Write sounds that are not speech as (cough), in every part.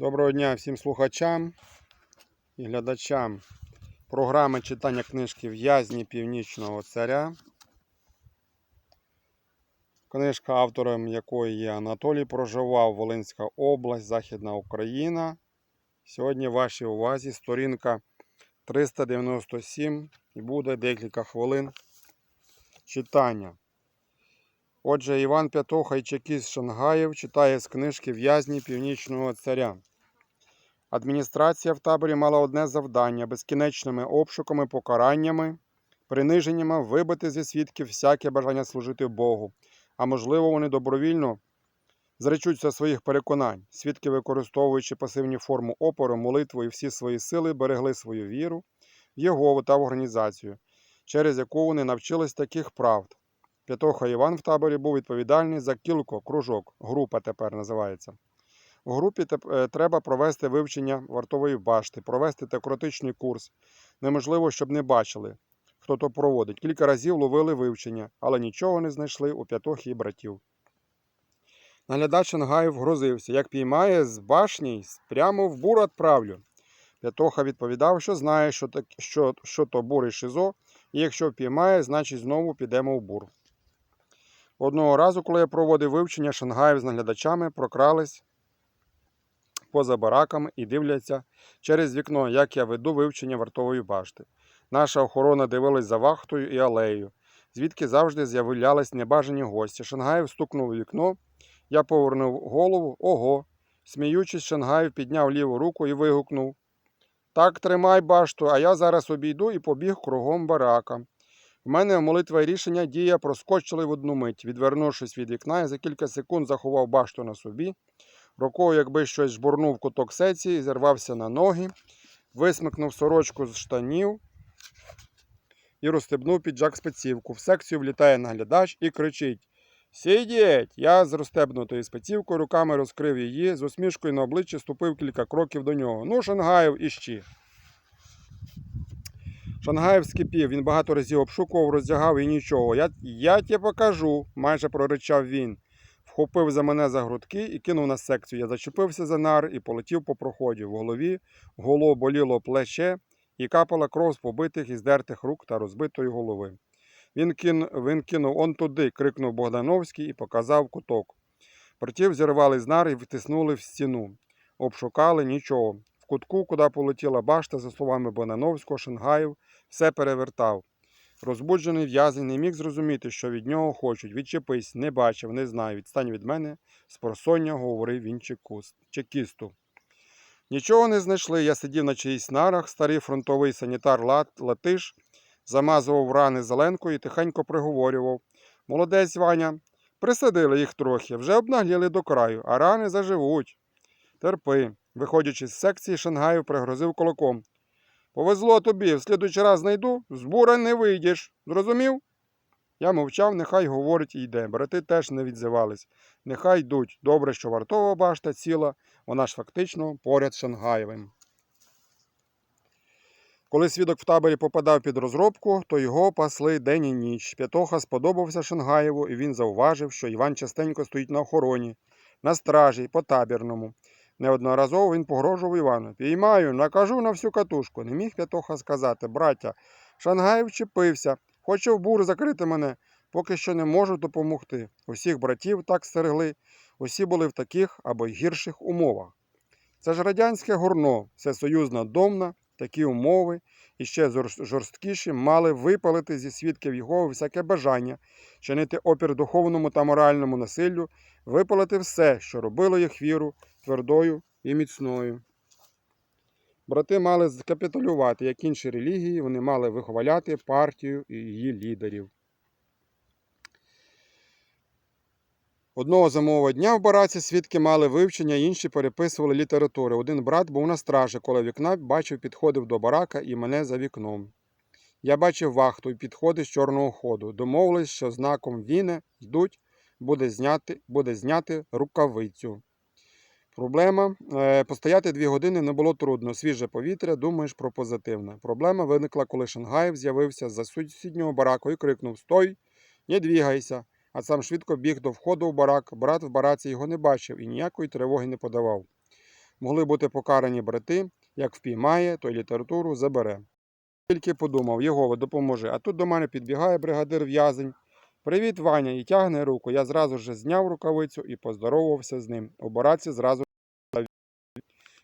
Доброго дня всім слухачам і глядачам програми читання книжки В'язні Північного Царя. Книжка, автором якої є Анатолій Проживав, Волинська область, Західна Україна. Сьогодні в вашій увазі сторінка 397 і буде декілька хвилин читання. Отже, Іван П'ятоха і чекіст Шангаєв читає з книжки В'язні Північного Царя. Адміністрація в таборі мала одне завдання безкінечними обшуками, покараннями, приниженнями вибити зі свідків всяке бажання служити Богу. А можливо, вони добровільно зречуться своїх переконань. Свідки, використовуючи пасивні форму опору, молитву і всі свої сили, берегли свою віру в Єгову та в організацію, через яку вони навчились таких правд. П'ятоха Іван в таборі був відповідальний за кілько, кружок, група тепер називається. У групі е, треба провести вивчення вартової башти, провести теократичний курс. Неможливо, щоб не бачили, хто то проводить. Кілька разів ловили вивчення, але нічого не знайшли у п'ятохи і братів. Наглядач Шангаєв грозився, як піймає з башні, прямо в бур відправлю. П'ятоха відповідав, що знає, що, так, що, що то бур і шизо, і якщо впіймає, значить знову підемо в бур. Одного разу, коли я проводив вивчення, Шангаєв з наглядачами прокрались поза бараками і дивляться через вікно, як я веду вивчення вартової башти. Наша охорона дивилась за вахтою і алеєю, звідки завжди з'являлись небажані гості. Шангаєв стукнув у вікно, я повернув голову, ого. Сміючись, Шангаєв підняв ліву руку і вигукнув Так, тримай башту, а я зараз обійду і побіг кругом барака. В мене молитва і рішення дія проскочили в одну мить. Відвернувшись від вікна, я за кілька секунд заховав башту на собі. Рукою, якби щось жбурнув куток секції, зірвався на ноги, висмикнув сорочку з штанів і розстебнув піджак спецівку. В секцію влітає наглядач і кричить: Сидіть! Я з розстебнутою спецівкою руками розкрив її, з усмішкою на обличчі ступив кілька кроків до нього. Ну, Шангаєв іщи. Шангаєв скипів, він багато разів обшукував, роздягав і нічого. Я, я тебе покажу, майже проричав він. Вхопив за мене за грудки і кинув на секцію. Я зачепився за нар і полетів по проході. В голові голо боліло плече і капала кров з побитих і здертих рук та розбитої голови. Він, кин, він кинув он туди, крикнув Богдановський і показав куток. Братів зірвали з нар і втиснули в стіну. Обшукали нічого. В кутку, куди полетіла башта, за словами Богдановського, Шангаєв все перевертав. Розбуджений в'язень не міг зрозуміти, що від нього хочуть. Відчепись, не бачив, не знаю. Відстань від мене. Спросоння говорив він чекісту. Нічого не знайшли. Я сидів на чиїсь нарах, старий фронтовий санітар Лат- Латиш замазував рани зеленкою і тихенько приговорював. Молодець Ваня, присадили їх трохи, вже обнагліли до краю, а рани заживуть. Терпи. Виходячи з секції, Шангаєв пригрозив кулаком. Повезло тобі, в слідуючий раз знайду, з бура не вийдеш. Зрозумів? Я мовчав, нехай говорить і йде. Брати теж не відзивались. Нехай йдуть. Добре, що вартова башта ціла, вона ж фактично поряд з Шангаєвим. Коли свідок в таборі попадав під розробку, то його пасли день і ніч. П'ятоха сподобався Шангаєву, і він зауважив, що Іван частенько стоїть на охороні, на стражі, по табірному. Неодноразово він погрожував Івану. Піймаю, накажу на всю катушку. Не міг П'ятоха сказати, браття, Шангаєв вчепився, хоче в бур закрити мене, поки що не можу допомогти. Усіх братів так стерегли, усі були в таких або й гірших умовах. Це ж радянське горно, всесоюзна домна, такі умови, і ще жорсткіші мали випалити зі свідків його всяке бажання, чинити опір духовному та моральному насиллю, випалити все, що робило їх віру твердою і міцною. Брати мали скапітулювати, як інші релігії, вони мали вихваляти партію і її лідерів. Одного зимового дня в бараці свідки мали вивчення, інші переписували літературу. Один брат був на стражі, коли вікна бачив, підходив до барака і мене за вікном. Я бачив вахту і підходи з чорного ходу. Домовились, що знаком віне йдуть, буде зняти, буде зняти рукавицю. Проблема е, постояти дві години не було трудно. Свіже повітря, думаєш про позитивне. Проблема виникла, коли Шангаєв з'явився з-за сусіднього бараку і крикнув Стой, не двігайся. А сам швидко біг до входу в барак. Брат в бараці його не бачив і ніякої тривоги не подавав. Могли бути покарані брати, як впіймає, то й літературу забере. Тільки подумав, Єгова, допоможи. А тут до мене підбігає бригадир в'язень. Привіт, Ваня, і тягне руку. Я зразу ж зняв рукавицю і поздоровався з ним. У бараці зразу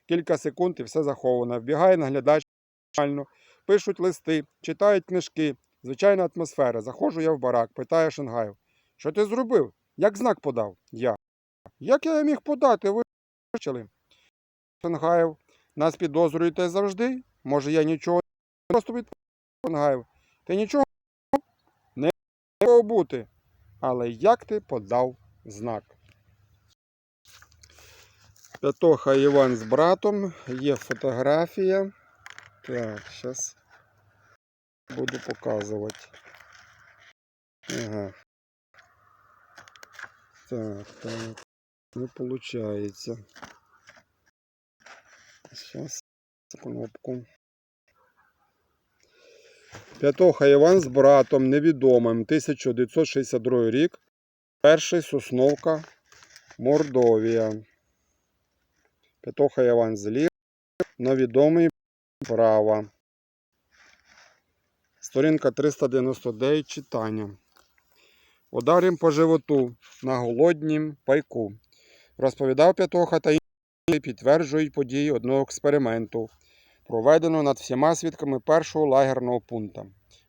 кілька секунд і все заховано. Вбігає наглядач пишуть листи, читають книжки. Звичайна атмосфера. Заходжу я в барак, питає Шангаєв. Що ти зробив? Як знак подав? Я. Як я міг подати? Ви бачили? Шангаєв. Нас підозрюєте завжди? Може, я нічого не просто відповів Шангаєв. Ти нічого не бути. Але як ти подав знак? Петоха Іван з братом, є фотографія. Так, зараз буду показувати. Ага. Так, так. Не виходить. Зараз кнопку. П'ятоха Іван з братом невідомим 1962 рік. Перший Сосновка Мордовія. П'ятоха Іван злів. Невідомий права. Сторінка 399 читання. Ударим по животу на голоднім пайку. Розповідав П'ятоха та інші підтверджують події одного експерименту, проведеного над всіма свідками першого лагерного пункту.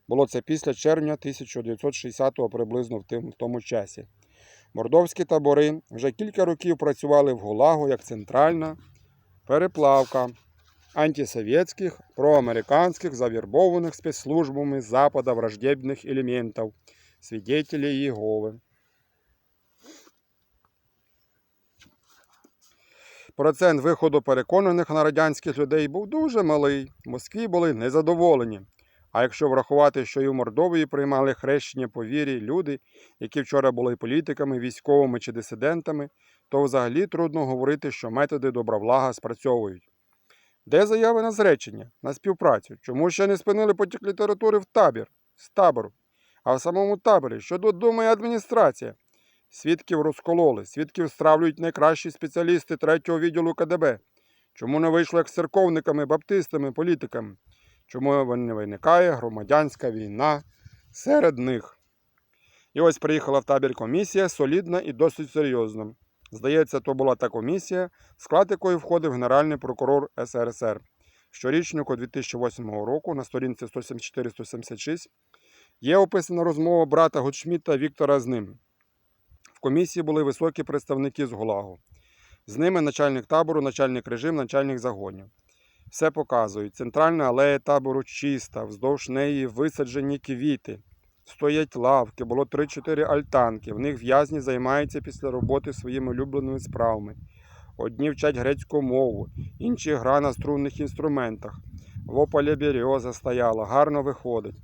Було це після червня 1960-го приблизно в тому часі. Мордовські табори вже кілька років працювали в Гулагу як центральна переплавка антисоветских, проамериканских, завербованных спецслужбами Запада враждебных элементов, свидетелей Иеговы. Процент виходу переконаних на радянських людей був дуже малий. В Москві були незадоволені. А якщо врахувати, що і в Мордовії приймали хрещення по вірі люди, які вчора були політиками, військовими чи дисидентами, то взагалі трудно говорити, що методи добровлага спрацьовують. Де заяви на зречення, на співпрацю? Чому ще не спинили потік літератури в табір, з табору? А в самому таборі, що тут думає адміністрація? Свідків розкололи, свідків стравлюють найкращі спеціалісти третього відділу КДБ. Чому не вийшло як з церковниками, баптистами, політиками? Чому не виникає громадянська війна серед них? І ось приїхала в табір комісія, солідна і досить серйозна. Здається, то була та комісія, склад якої входив Генеральний прокурор СРСР. Щорічнику 2008 року на сторінці 174-176 є описана розмова брата Гудшміта Віктора з ним. В комісії були високі представники з ГУЛАГу. З ними начальник табору, начальник режим, начальник загонів. Все показують. Центральна алея табору чиста, вздовж неї висаджені квіти. Стоять лавки, було 3-4 альтанки. В них в'язні займаються після роботи своїми улюбленими справами. Одні вчать грецьку мову, інші гра на струнних інструментах. В ополі береза стояла, гарно виходить.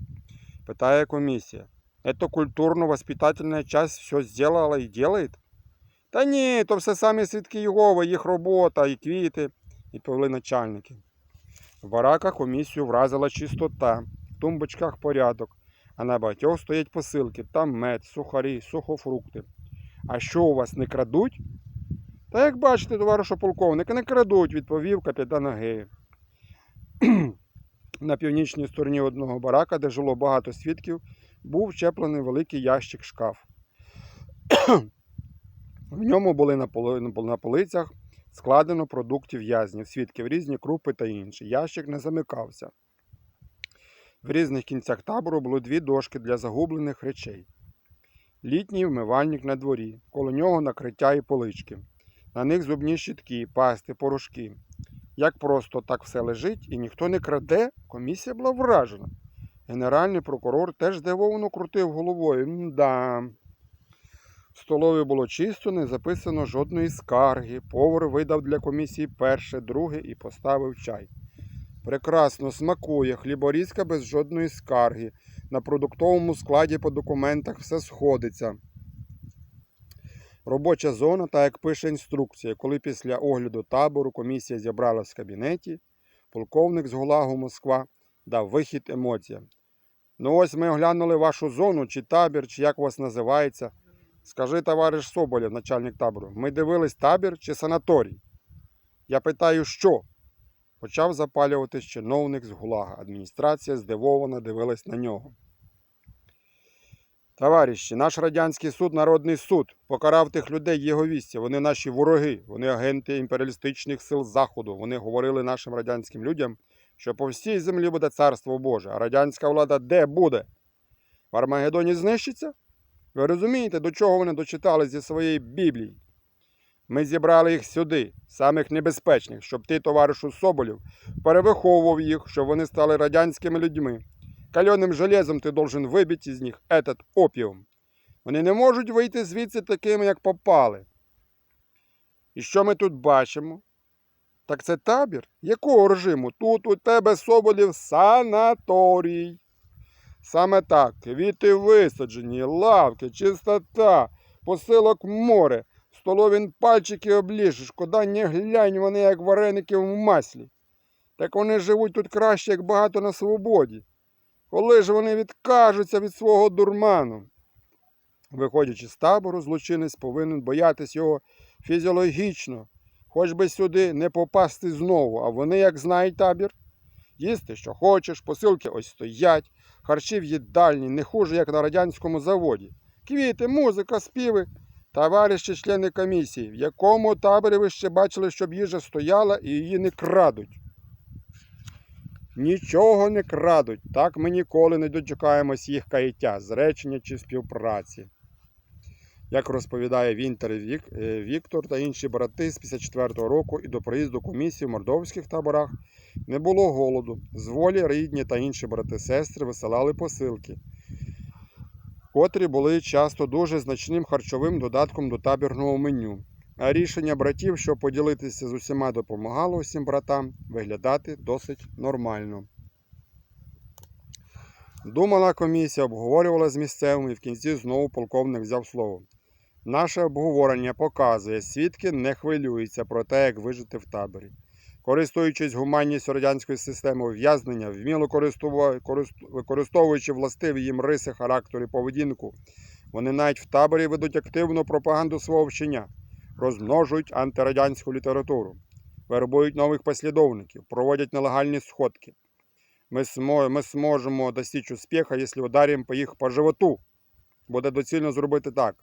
Питає комісія. Это культурно-воспитательная часть все сделала и делает? Та ні, то все самі свідки Єгови, їх робота, і квіти, відповіли начальники. В бараках комісію вразила чистота, в тумбочках порядок, а на багатьох стоять посилки, там мед, сухарі, сухофрукти. А що у вас не крадуть? Та як бачите, товаришу полковник, не крадуть, відповів капітан Агеєв. (clears throat) На північній стороні одного барака, де жило багато свідків, був вчеплений великий ящик шкаф. (clears throat) В ньому були на полицях складено продуктів в'язнів, свідків, різні крупи та інші. Ящик не замикався. В різних кінцях табору були дві дошки для загублених речей. Літній вмивальник на дворі, коло нього накриття і полички. На них зубні щітки, пасти, порошки. Як просто так все лежить і ніхто не краде, комісія була вражена. Генеральний прокурор теж здивовано крутив головою. Мда. В столові було чисто, не записано жодної скарги. Повар видав для комісії перше, друге і поставив чай. Прекрасно смакує, хліборізка без жодної скарги. На продуктовому складі по документах все сходиться. Робоча зона, так як пише інструкція, коли після огляду табору комісія зібралась в кабінеті, полковник з Гулагу Москва дав вихід емоціям. Ну ось ми оглянули вашу зону, чи табір, чи як у вас називається. Скажи, товариш Соболєв, начальник табору, ми дивились табір чи санаторій? Я питаю, що? Почав запалюватись чиновник з гулага. Адміністрація здивовано дивилась на нього. Товариші, наш радянський суд, народний суд, покарав тих людей його вісті. Вони наші вороги, вони агенти імперіалістичних сил Заходу. Вони говорили нашим радянським людям, що по всій землі буде царство Боже, а радянська влада де буде? В Армагеддоні знищиться? Ви розумієте, до чого вони дочитали зі своєї Біблії? Ми зібрали їх сюди, самих небезпечних, щоб ти, товаришу Соболєв, перевиховував їх, щоб вони стали радянськими людьми. Кальоним железом ти должен вибити із них этот опіум. Вони не можуть вийти звідси такими, як попали. І що ми тут бачимо? Так це табір? Якого режиму? Тут у тебе Соболєв санаторій. Саме так, квіти висаджені, лавки, чистота, посилок море, столові пальчики обліжеш, куди не глянь вони, як вареники в маслі. Так вони живуть тут краще, як багато на свободі. Коли ж вони відкажуться від свого дурману? Виходячи з табору, злочинець повинен боятись його фізіологічно, хоч би сюди не попасти знову, а вони, як знають табір, їсти, що хочеш, посилки ось стоять, харчі в їдальні, не хуже, як на радянському заводі. Квіти, музика, співи. Товариші члени комісії, в якому таборі ви ще бачили, щоб їжа стояла і її не крадуть? Нічого не крадуть. Так ми ніколи не дочекаємось їх каяття, зречення чи співпраці. Як розповідає Вінтер Вік, е, Віктор та інші брати з 54-го року і до приїзду комісії в мордовських таборах не було голоду. З волі рідні та інші брати-сестри висилали посилки, котрі були часто дуже значним харчовим додатком до табірного меню. А рішення братів, щоб поділитися з усіма, допомагало усім братам виглядати досить нормально. Думала комісія, обговорювала з місцевими і в кінці знову полковник взяв слово. Наше обговорення показує, свідки не хвилюються про те, як вижити в таборі. Користуючись гуманністю радянської системи ув'язнення, вміло використовуючи властиві їм риси характеру і поведінку, вони навіть в таборі ведуть активну пропаганду свого вчення, розмножують антирадянську літературу, вербують нових послідовників, проводять нелегальні сходки. Ми, ми зможемо достичь успіха, якщо ударимо по їх по животу. Буде доцільно зробити так.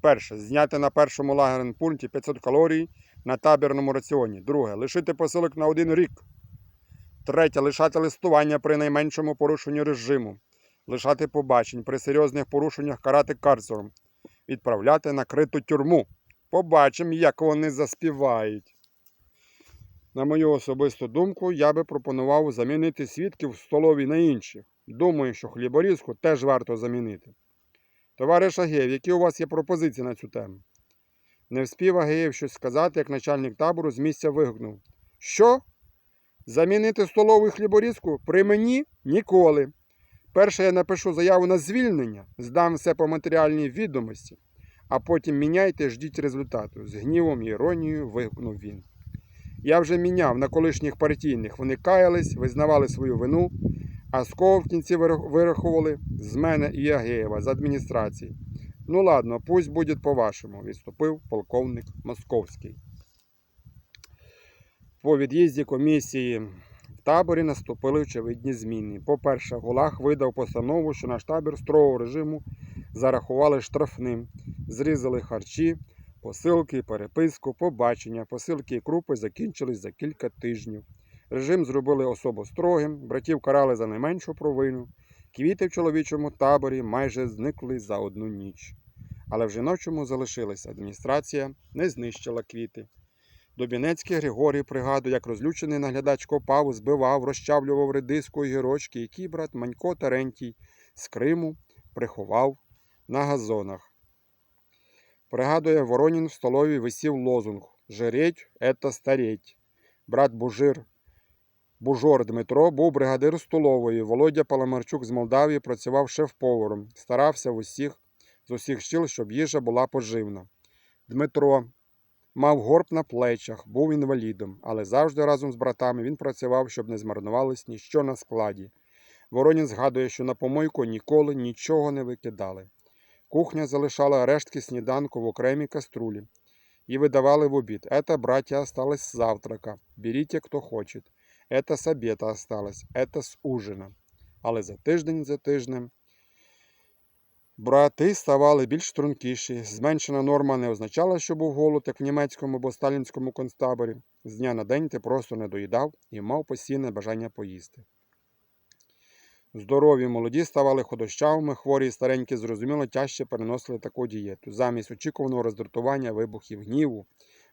Перше, зняти на першому лагерному пункті 500 калорій на табірному раціоні. Друге, лишити посилок на один рік. Третє, лишати листування при найменшому порушенні режиму. Лишати побачень при серйозних порушеннях карати карцером. Відправляти на криту тюрму. Побачимо, як вони заспівають. На мою особисту думку, я би пропонував замінити свідків в столовій на інших. Думаю, що хліборізку теж варто замінити. Товариш Агеєв, які у вас є пропозиції на цю тему? Не вспів Агеєв щось сказати, як начальник табору з місця вигукнув. Що? Замінити столову хліборізку? При мені? Ніколи. Перше я напишу заяву на звільнення, здам все по матеріальній відомості, а потім міняйте, ждіть результату. З гнівом і іронією вигукнув він. Я вже міняв на колишніх партійних. Вони каялись, визнавали свою вину, а з кого в кінці вирахували з мене і Агеєва з адміністрації. Ну ладно, пусть буде по-вашому, відступив полковник Московський. По від'їзді комісії в таборі наступили очевидні зміни. По-перше, Гулаг видав постанову, що наш табір строгого режиму зарахували штрафним, зрізали харчі, посилки, переписку, побачення, посилки і крупи закінчились за кілька тижнів. Режим зробили особо строгим, братів карали за найменшу провину. Квіти в чоловічому таборі майже зникли за одну ніч. Але в жіночому залишилися. Адміністрація не знищила квіти. Добінецький Григорій пригадує, як розлючений наглядач копав, збивав, розчавлював редиску і гірочки, які брат Манько Терентій з Криму приховав на газонах. Пригадує, Воронін в столовій висів лозунг «Жиреть – это стареть». Брат Бужир Бужор Дмитро був бригадир столової. Володя Паламарчук з Молдавії працював шеф-поваром, старався в усіх, з усіх щіл, щоб їжа була поживна. Дмитро мав горб на плечах, був інвалідом, але завжди разом з братами він працював, щоб не змарнувалось ніщо на складі. Воронін згадує, що на помойку ніколи нічого не викидали. Кухня залишала рештки сніданку в окремій каструлі. и выдавали в обід. Это, братья, осталось с завтрака. Берите, кто хочет. Это с обеда осталось, это з ужина. Але за тиждень за тижнем брати ставали більш стрункіші. Зменшена норма не означала, що був голод, як в німецькому або сталінському концтаборі. З дня на день ти просто не доїдав і мав постійне бажання поїсти. Здорові молоді ставали ходощавими, хворі і старенькі, зрозуміло, тяжче переносили таку дієту. Замість очікуваного роздратування, вибухів гніву,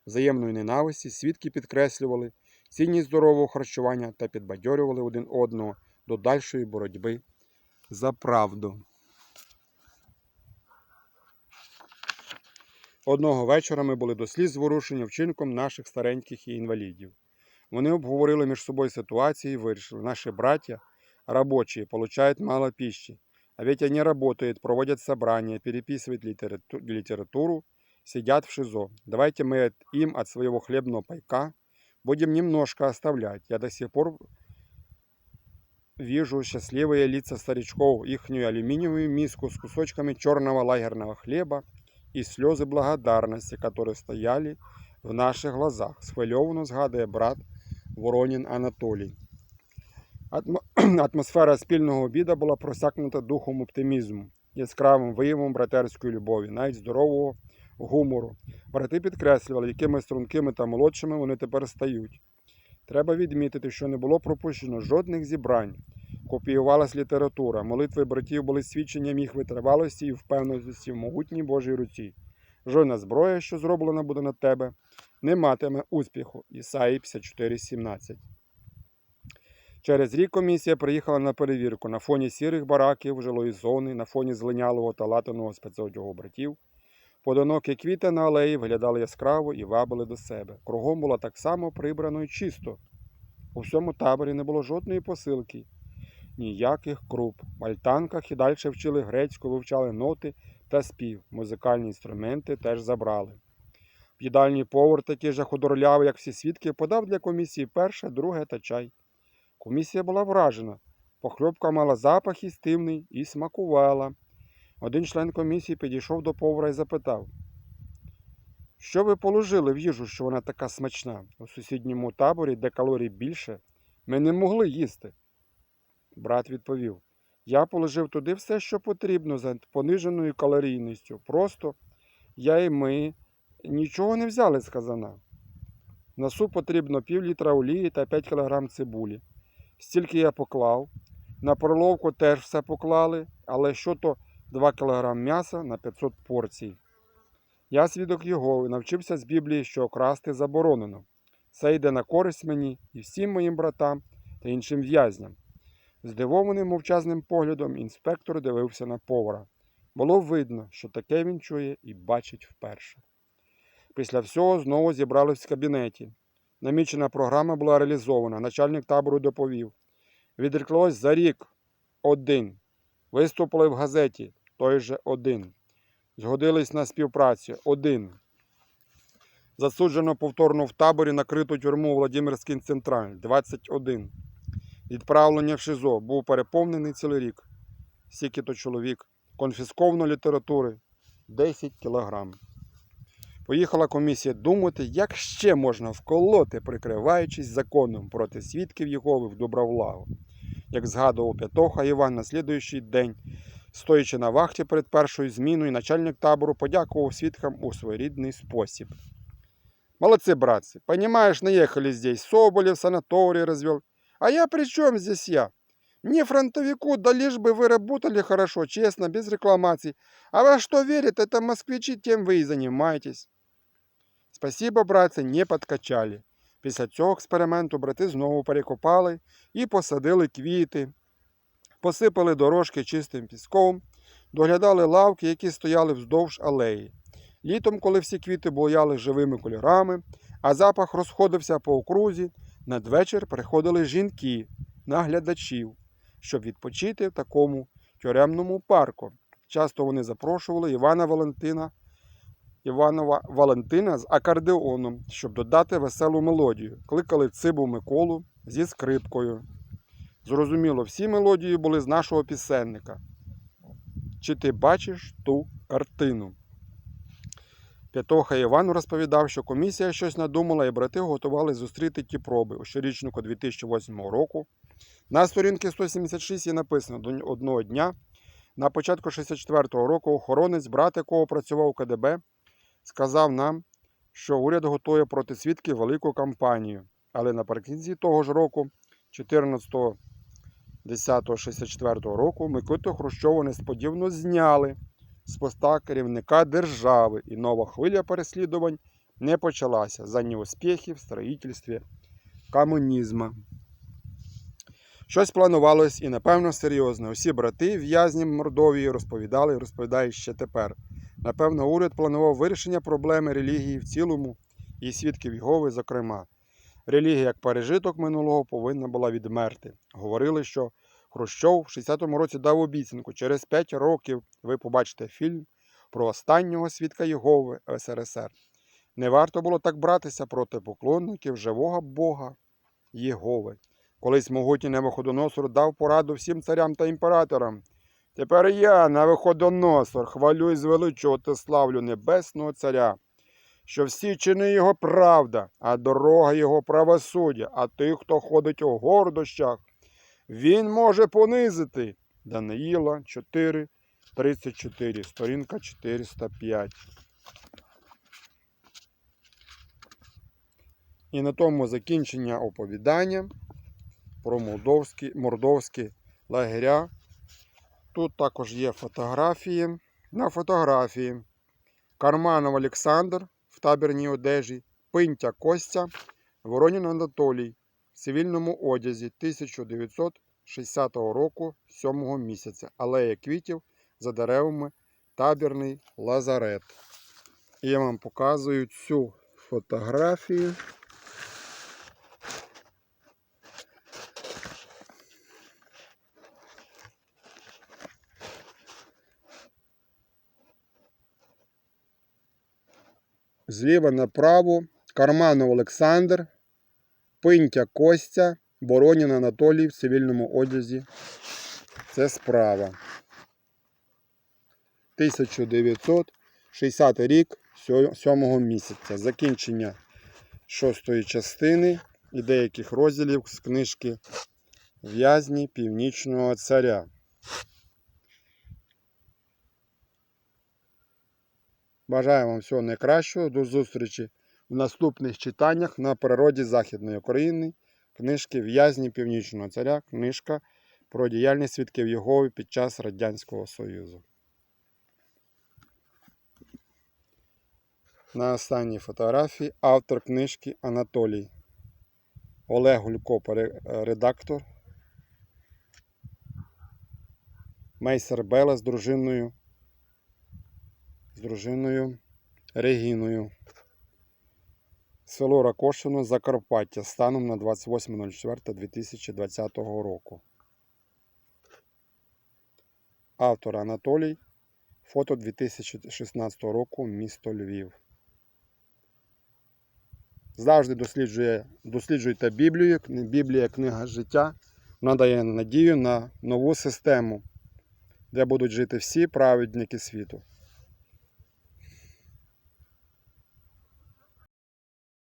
взаємної ненависті, свідки підкреслювали цінність здорового харчування та підбадьорювали один одного до дальшої боротьби за правду. Одного вечора ми були до сліз зворушені вчинком наших стареньких і інвалідів. Вони обговорили між собою ситуацію і вирішили, наші браття рабочие получают мало пищи, а ведь они работают, проводят собрания, переписывают литерату- литературу, сидят в ШИЗО. Давайте от- им от своего хлебного пайка будем немножко оставлять. Я до сих пор вижу счастливые лица старичков, ихнюю алюминиевую миску с кусочками черного лагерного хлеба и слезы благодарности, которые стояли в наших глазах. Схвильовано згадує брат Воронін Анатолій. Атмо- (clears throat) Атмосфера спільного обіду була просякнута духом оптимізму, яскравим виявом братерської любові, навіть здорового гумору. Брати підкреслювали, якими стрункими та молодшими вони тепер стають. Треба відмітити, що не було пропущено жодних зібрань. Копіювалась література, молитви братів були свідченням їх витривалості і впевненості в могутній Божій руці. Жодна зброя, що зроблена буде на тебе, не матиме успіху. Ісаї 54,17. Через рік комісія приїхала на перевірку на фоні сірих бараків жилої зони, на фоні злинялого та латаного спецодягу братів. Подонокі квіти на алеї виглядали яскраво і вабили до себе. Кругом було так само прибрано і чисто. У всьому таборі не було жодної посилки, ніяких круп. В альтанках і далі вчили грецьку, вивчали ноти та спів. Музикальні інструменти теж забрали. В їдальній повар, такий же худорлявий, як всі свідки, подав для комісії перше, друге та чай. Комісія була вражена. Похльопка мала запах істивний і смакувала. Один член комісії підійшов до повара і запитав, що ви положили в їжу, що вона така смачна? У сусідньому таборі, де калорій більше, ми не могли їсти. Брат відповів: Я положив туди все, що потрібно за пониженою калорійністю. Просто я і ми нічого не взяли з казана. На суп потрібно пів літра олії та 5 кг цибулі. Стільки я поклав. На проловку теж все поклали, але що то 2 кг м'яса на 500 порцій. Я свідок його навчився з Біблії, що красти заборонено. Це йде на користь мені і всім моїм братам та іншим в'язням. Здивованим мовчазним поглядом інспектор дивився на повара. Було видно, що таке він чує і бачить вперше. Після всього знову зібрались в кабінеті. Намічена програма була реалізована. Начальник табору доповів. Відреклось за рік один. Виступили в газеті той же один. Згодились на співпрацю один. Засуджено повторно в таборі накриту тюрму Владимирський Централь 21. Відправлення в ШИЗО був переповнений цілий рік. Скільки то чоловік. Конфісковано літератури 10 кілограм. Поїхала комісія думати, як ще можна вколоти, прикриваючись законом проти свідків Єгови в добровлагу. Як згадував П'ятоха Іван на слідуючий день, стоячи на вахті перед першою зміною, начальник табору подякував свідкам у своєрідний спосіб. Молодцы, братцы, понимаешь, наехали здесь, Соболев санаторий развел. А я при чем здесь я? Мне фронтовику, да лишь бы вы работали хорошо, честно, без рекламаций. А во что верят, это москвичи, тем вы и занимаетесь. Спасибо, братці, не подкачали. Після цього експерименту брати знову перекопали і посадили квіти, посипали дорожки чистим піском, доглядали лавки, які стояли вздовж алеї. Літом, коли всі квіти буяли живими кольорами, а запах розходився по окрузі, надвечір приходили жінки, наглядачів, щоб відпочити в такому тюремному парку. Часто вони запрошували Івана Валентина, Іванова Валентина з акордеоном, щоб додати веселу мелодію. Кликали цибу Миколу зі скрипкою. Зрозуміло, всі мелодії були з нашого пісенника. Чи ти бачиш ту картину? П'ятоха Іван розповідав, що комісія щось надумала і брати готували зустріти ті проби у щорічнику 2008 року. На сторінці 176 є написано «До одного дня. На початку 64-го року охоронець, брат якого працював у КДБ, сказав нам, що уряд готує проти свідків велику кампанію. Але наприкінці того ж року, 14.10.64 року, Микиту Хрущову несподівано зняли з поста керівника держави, і нова хвиля переслідувань не почалася за неуспіхи в строїтельстві комунізму. Щось планувалось і, напевно, серйозне. Усі брати в'язні Мордовії розповідали і розповідають ще тепер. Напевно, уряд планував вирішення проблеми релігії в цілому і свідків Єгови, зокрема. Релігія як пережиток минулого повинна була відмерти. Говорили, що Хрущов в 60-му році дав обіцянку. Через 5 років ви побачите фільм про останнього свідка Єгови в СРСР. Не варто було так братися проти поклонників живого Бога Єгови. Колись могутній Навуходоносор дав пораду всім царям та імператорам. Тепер я, Навуходоносор, хвалю і звеличувати славлю небесного царя, що всі чини його правда, а дорога його правосуддя, а тих, хто ходить у гордощах, він може понизити. Даниїла 4, 34, сторінка 405. І на тому закінчення оповідання про молдовські, мордовські лагеря. Тут також є фотографії. На фотографії Карманов Олександр табірній одежі, Пинтя Костя, Воронін Анатолій в цивільному одязі 1960 року 7 місяця. Алея квітів за деревами табірний лазарет. І я вам показую цю фотографію. Зліва направо Карманов Олександр, Пинтя Костя, Боронін Анатолій в цивільному одязі. Це справа. 1960 рік 7 місяця. Закінчення шостої частини і деяких розділів з книжки В'язні Північного царя. Бажаю вам всього найкращого. До зустрічі в наступних читаннях на природі Західної України. Книжки В'язні Північного царя. Книжка про діяльність свідків Єгови під час Радянського Союзу. На останній фотографії автор книжки Анатолій. Олег Гулько, редактор. Мейсер Бела з дружиною з дружиною Регіною. Село Ракошино, Закарпаття станом на 28.04.2020 року. Автор Анатолій. Фото 2016 року, місто Львів. Завжди досліджує, досліджуйте Біблію. Біблія книга життя. Надає надію на нову систему, де будуть жити всі праведники світу.